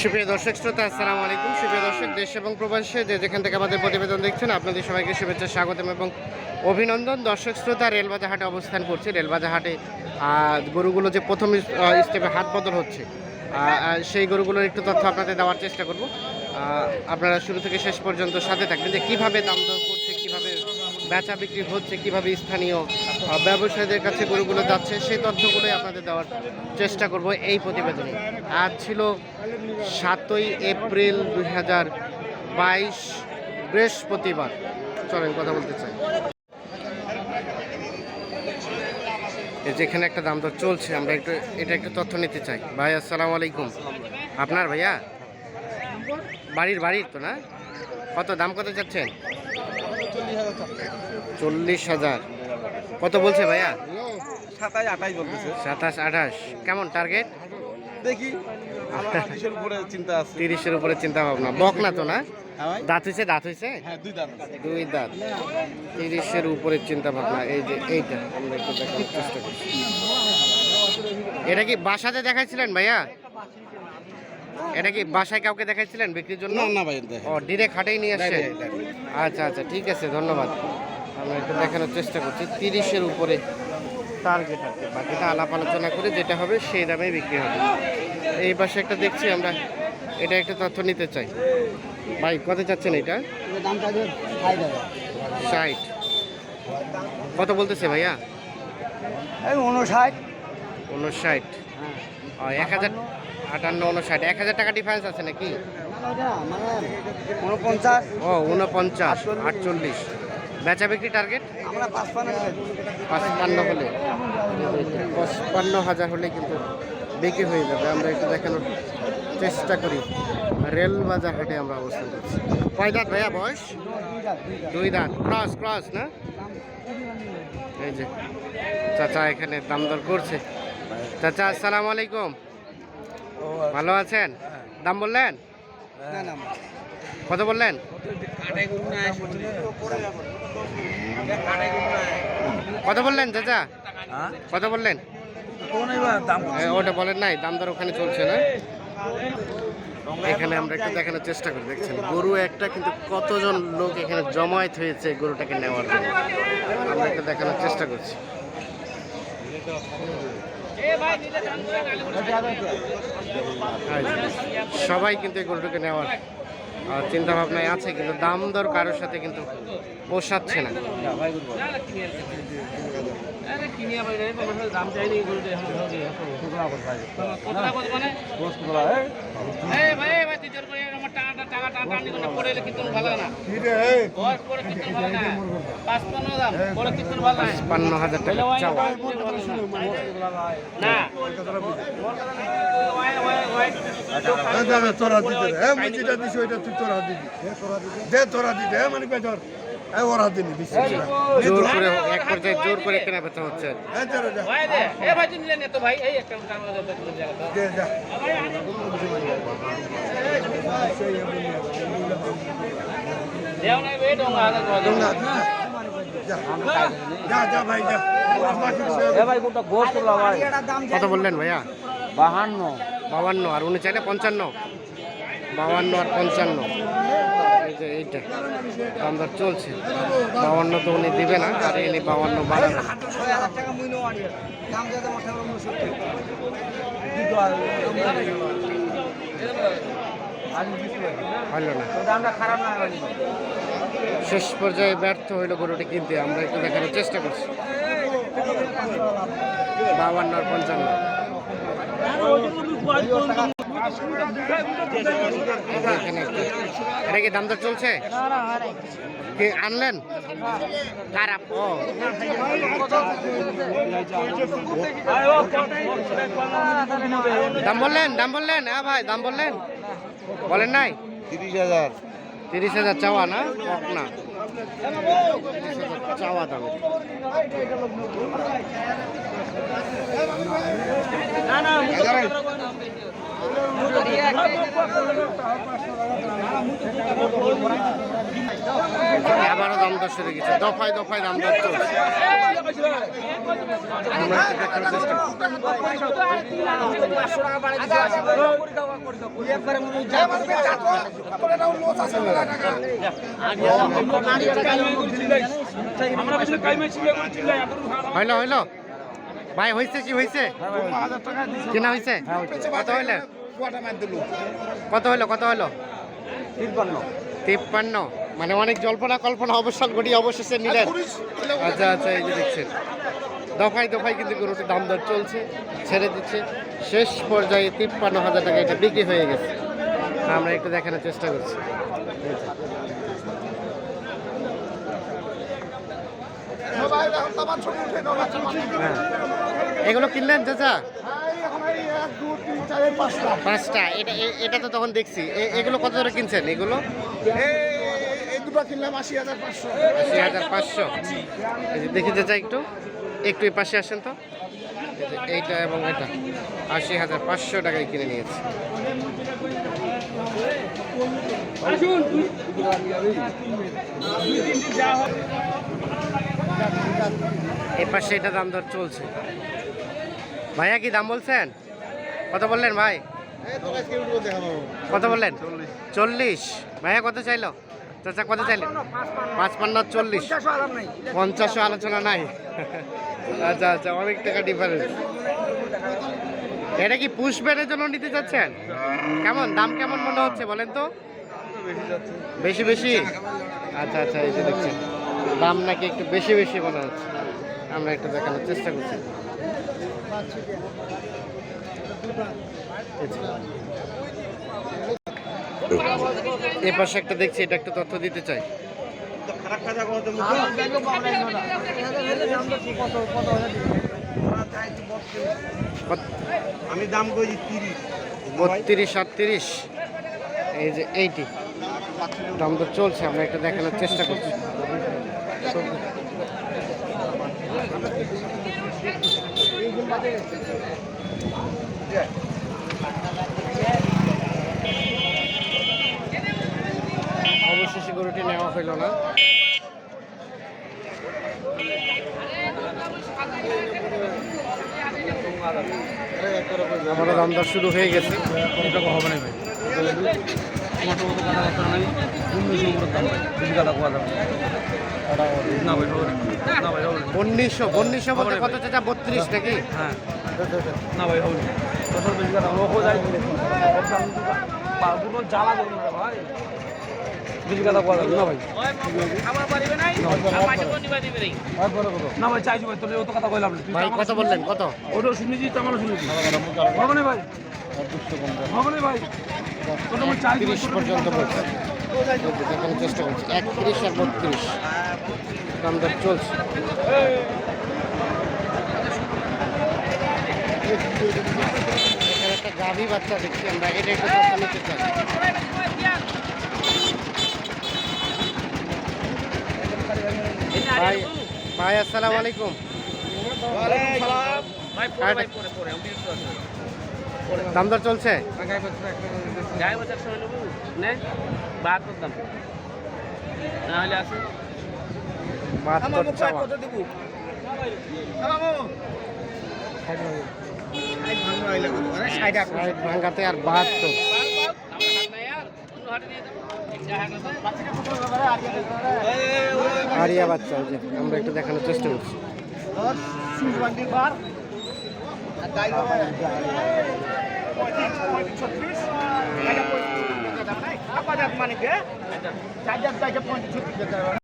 সুপ্রিয় দর্শক শ্রোতা, আসসালামু আলাইকুম। সুপ্রিয় দর্শক, দেশ এবং প্রবাসে যে যেখান থেকে আমাদের প্রতিবেদন দেখছেন, আপনাদের সবাইকে শুভেচ্ছা, স্বাগতম এবং অভিনন্দন। দর্শক শ্রোতা, রেলবাজার হাটে অবস্থান করছে। রেলবাজার হাটে গরুগুলো যে প্রথম স্টেপে হাত বদল হচ্ছে সেই গরুগুলোর একটু তথ্য আপনাদের দেওয়ার চেষ্টা করব। আপনারা শুরু থেকে শেষ পর্যন্ত সাথে থাকবেন যে কীভাবে দাম দর করছে বেচা বিক্রি হচ্ছে, কীভাবে স্থানীয় ব্যবসায়ীদের কাছে গরুগুলো যাচ্ছে, সেই তথ্যগুলোই আপনাদের দেওয়ার চেষ্টা করব এই প্রতিবেদনে। আজ ছিল সাতই এপ্রিল দুই হাজার বাইশ, বৃহস্পতিবার। চলেন, কথা বলতে চাই। যেখানে একটা দাম দর চলছে, আমরা একটু, এটা একটু তথ্য নিতে চাই। ভাই, আসসালামু আলাইকুম। আপনার ভাইয়া? বাড়ির বাড়ির তো না? কত, দাম কত চাচ্ছেন? চল্লিশ হাজার। কত বলছে ভাইয়া? সাতাশ আঠাশ বলতেছে। সাতাশ আঠাশ। কেমন টার্গেট দেখি আমার উপরে চিন্তা আছে। তিরিশের উপরে চিন্তা ভাবনা। বক না তো না? হ্যাঁ দাঁত হয়েছে দাঁত হয়েছে? হ্যাঁ দুই দাঁত তিরিশের উপরে চিন্তা ভাবনা। এই যে এইটা আমরা একটু দেখার চেষ্টা করছি। এটা কি বাসাতে দেখাইছিলেন ভাইয়া? এটা কি বাসায় কাউকে দেখাইছিলেন বিক্রির জন্য? না না ভাই ও ডিরেক্ট হাটেই নিয়ে আসছে। আচ্ছা আচ্ছা ঠিক আছে ধন্যবাদ। আমরা একটু দেখানোর চেষ্টা করছি। তিরিশের উপরে টার্গেট আছে বাকিটা আলাপ আলোচনা করে যেটা হবে সেই দামে বিক্রি হবে। এই পাশে একটা দেখছি আমরা। এটা একটা তথ্য নিতে চাই। ভাই কত চাচ্ছেন এটা? ষাট। কত বলতেছে ভাইয়া? এই উনষাট। উনষাট ও এক হাজার আটান্ন উনষাট এক হাজার টাকা ডিফারেন্স আছে নাকি? মানে উনপঞ্চাশ ও উনপঞ্চাশ আটচল্লিশ। বেচা বিক্রি টার্গেট পাঁচপান্ন হলে। পঁচপান্ন হাজার হলে কিন্তু বিক্রি হয়ে যাবে। আমরা একটু দেখানোর চেষ্টা করি। রেল বাজার হাটে আমরা অবস্থান করছি। কয় দাঁত ভাইয়া বয়স? দুই দাঁত। ক্রস ক্রস না? এই যে চাচা এখানে দাম দর করছে। চাচা আসসালামু আলাইকুম। ভালো আছেন? দাম বললেন? না না কত বললেন? কত বললেন চাচা? কত বললেন? ওটা বলেন নাই দাম দর ওখানে চলছে না। এখানে আমরা একটু দেখানোর চেষ্টা করি দেখছেন। গরু একটা কিন্তু কতজন লোক এখানে জমায়েত হয়েছে গরুটাকে নেওয়ার জন্য? আমরা একটু দেখানোর চেষ্টা করছি। সবাই কিন্তু এই গরুটাকে নেওয়ার চিন্তা ভাবনায় আছে, কিন্তু দাম দর কারোর সাথে কিন্তু পোষাচ্ছে না। পান্ন হাজার টাকা চাওয়া তোরা দিতে হ্যাঁ তুই তোরা দিবি দে তোরা দিতে হ্যাঁ মানে বেতর ওরা দিনি দিছি জোর করে এক পর্যায়ে জোর করে কেনা বেচা হচ্ছে। হ্যাঁ যা। দে যা ডোঙ্গা যা। যা। যা ভাই যা। ভাই কোনটা গোস করল ভাই কত বললেন ভাইয়া? বাহান্ন। বাউান্ন আর উনি চাইলে পঞ্চান্ন। বাউান্ন আর পঞ্চান্ন। এই যে এইটা দাম চলছে। বাউান্ন তো উনি দিবে না, আর এনে বাউান্ন বাড়াবে। হলো না। শেষ পর্যায়ে ব্যর্থ হইল গরুটি কিনতে, আমরা একটু দেখানোর চেষ্টা করছি। বাউান্ন আর পঞ্চান্ন। এটা কি দাম দর চলছে? কি আনলেন? খারাপ। ও। দাম বললেন দাম বললেন? হ্যাঁ ভাই দাম বললেন। বলেন নাই? তিরিশ হাজার। তিরিশ হাজার চাওয়া না? কম না। চাওয়া দাম। আবারও দাম দর শুরু গেছে দফায় দফায় দাম দর চলছে। আমরা একটু দেখার চেষ্টা করছি। হইল হইল? ভাই হয়েছে কি হয়েছে কেনা হয়েছে কত হইলে? কত হইল কত হইল? তিপ্পান্ন। মানে অনেক জল্পনা কল্পনা অবসান ঘটিয়ে অবশেষে নিলেন। আচ্ছা আচ্ছা এই যে দেখছেন। দফায় দফায় কিন্তু গরুটির দাম দর চলছে ছেড়ে দিচ্ছে। শেষ পর্যায়ে তিপ্পান্ন হাজার টাকা এটা বিক্রি হয়ে গেছে। আমরা একটু দেখানোর চেষ্টা করছি এই যে। হ্যাঁ এগুলো কিনলেন চাচা? পাঁচটা। এটা এটা তো তখন দেখছি। এগুলো কত করে কিনছেন এগুলো? এই দুটো কিনলাম আশি হাজার পাঁচশো। আশি হাজার পাঁচশো। এই যে দেখি চাচা একটু। একটু এই পাশে আসেন তো। এইটা এবং এটা। আশি হাজার পাঁচশো টাকায় কিনে নিয়েছে। এই পাশে এটা দাম দর চলছে। ভাইয়া কি দাম বলছেন? কত বললেন ভাই? কত বললেন? চল্লিশ। ভাইয়া কত চাইলো? চাচা কত চাইলেন? পাঁচ পান্ন চল্লিশ। পঞ্চাশও আলোচনা নাই। আচ্ছা আচ্ছা অনেক টাকা ডিফারেন্স এটা কি পুষবেনের জন্য নিতে চাচ্ছেন কেমন? দাম কেমন মনে হচ্ছে বলেন তো? বেশি বেশি আচ্ছা আচ্ছা এই দেখছেন। দাম নাকি একটু বেশি বেশি মনে হচ্ছে। আমরা একটু দেখানোর চেষ্টা করছি। এ পাশে একটা দেখছি এটা একটা তথ্য দিতে চাই। আমি দাম করি তিরিশ। বত্রিশ আটত্রিশ। এই যে এইটি। দাম তো চলছে আমরা একটা দেখানোর চেষ্টা করছি। অবশেষে গরুটি নেওয়া হইল না। আমারও দাম শুরু হয়ে গেছে। হবে না ভাই টমেটো মতো কাটা নাই উনিশশো উনিশশো বলতে কত চাচা বত্রিশ নাকি? হ্যাঁ না ভাই হবে না। কত বললেন? কত? ওটা শুনেছি তো আমারও শুনেছি। ভাই? ভাই? পর্যন্ত বলছে। দেখানোর চেষ্টা করছি। একত্রিশ আর বত্রিশ। দাম দর চলছে। এখানে একটা গাভী বাচ্চা দেখছি আমরা এটা একটু নিতে চাই। ভাই ভাই আসসালামু আলাইকুম। দাম দর চলছে? গায়ে বাজার সময় নেব নে বাহাত্তর দাম না হলে আছে বাহাত্তর চাওয়া ষাট ভাঙ্গাতে আর বাহাত্তর আরিয়া বাচ্চা যে আমরা একটু দেখানোর চেষ্টা করছি। মানে